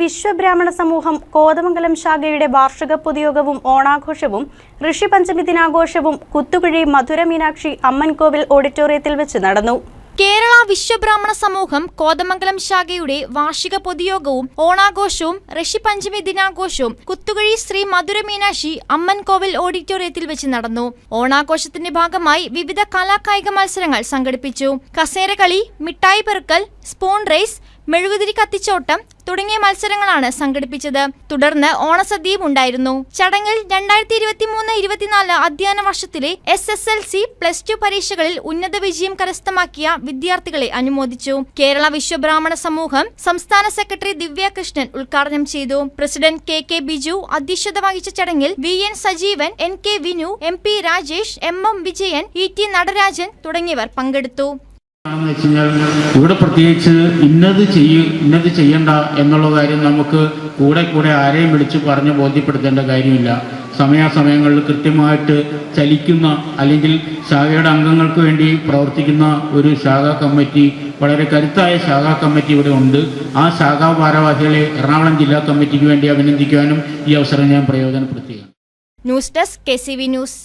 വിശ്വബ്രാഹ്മണ സമൂഹം കോതമംഗലം ശാഖയുടെ വാർഷിക പൊതുയോഗവും ഓണാഘോഷവും ഋഷിപഞ്ചമി ദിനാഘോഷവും കുത്തുകുഴി മധുര മീനാക്ഷി അമ്മൻകോവിൽ ഓഡിറ്റോറിയത്തിൽ വെച്ച് നടന്നു. കേരള വിശ്വബ്രാഹ്മണ സമൂഹം കോതമംഗലം ശാഖയുടെ വാർഷിക പൊതുയോഗവും ഓണാഘോഷവും ഋഷിപഞ്ചമി ദിനാഘോഷവും കുത്തുകഴി ശ്രീ മധുര മീനാക്ഷി അമ്മൻകോവിൽ ഓഡിറ്റോറിയത്തിൽ വെച്ച് നടന്നു. ഓണാഘോഷത്തിന്റെ ഭാഗമായി വിവിധ കലാകായിക മത്സരങ്ങൾ സംഘടിപ്പിച്ചു. കസേരകളി മിഠായി പെറുക്കൽ സ്പൂൺ റേസ് മെഴുകുതിരി കത്തിച്ചോട്ടം തുടങ്ങിയ മത്സരങ്ങളാണ് സംഘടിപ്പിച്ചത്. തുടർന്ന് ഓണസദ്യയും ഉണ്ടായിരുന്നു ചടങ്ങിൽ രണ്ടായിരത്തി ഇരുപത്തി മൂന്ന് ഇരുപത്തിനാല് അധ്യയന വർഷത്തിലെ S S L C plus two പരീക്ഷകളിൽ ഉന്നത വിജയം കരസ്ഥമാക്കിയ വിദ്യാർത്ഥികളെ അനുമോദിച്ചു. കേരള വിശ്വബ്രാഹ്മണ സമൂഹം സംസ്ഥാന സെക്രട്ടറി ദിവ്യ കൃഷ്ണൻ ഉദ്ഘാടനം ചെയ്തു. പ്രസിഡന്റ് കെ കെ ബിജു അധ്യക്ഷത വഹിച്ച ചടങ്ങിൽ V N Sajeevan N K Vinu M P Rajesh M M Vijayan E T Natarajan തുടങ്ങിയവർ പങ്കെടുത്തു. ആണെന്ന് വെച്ച് കഴിഞ്ഞാൽ ഇവിടെ പ്രത്യേകിച്ച് ഇന്നത് ചെയ്യ ഇന്നത് ചെയ്യണ്ട എന്നുള്ള കാര്യം നമുക്ക് കൂടെ കൂടെ ആരെയും വിളിച്ച് പറഞ്ഞ് ബോധ്യപ്പെടുത്തേണ്ട കാര്യമില്ല. സമയാസമയങ്ങളിൽ കൃത്യമായിട്ട് ചലിക്കുന്ന അല്ലെങ്കിൽ ശാഖയുടെ അംഗങ്ങൾക്ക് വേണ്ടി പ്രവർത്തിക്കുന്ന ഒരു ശാഖാ കമ്മിറ്റി വളരെ കരുത്തായ ശാഖാ കമ്മിറ്റി ഇവിടെ ഉണ്ട്. ആ ശാഖാ ഭാരവാഹികളെ എറണാകുളം ജില്ലാ കമ്മിറ്റിക്ക് വേണ്ടി അഭിനന്ദിക്കുവാനും ഈ അവസരം ഞാൻ പ്രയോജനപ്പെടുത്തുകയാണ്. News desk K news.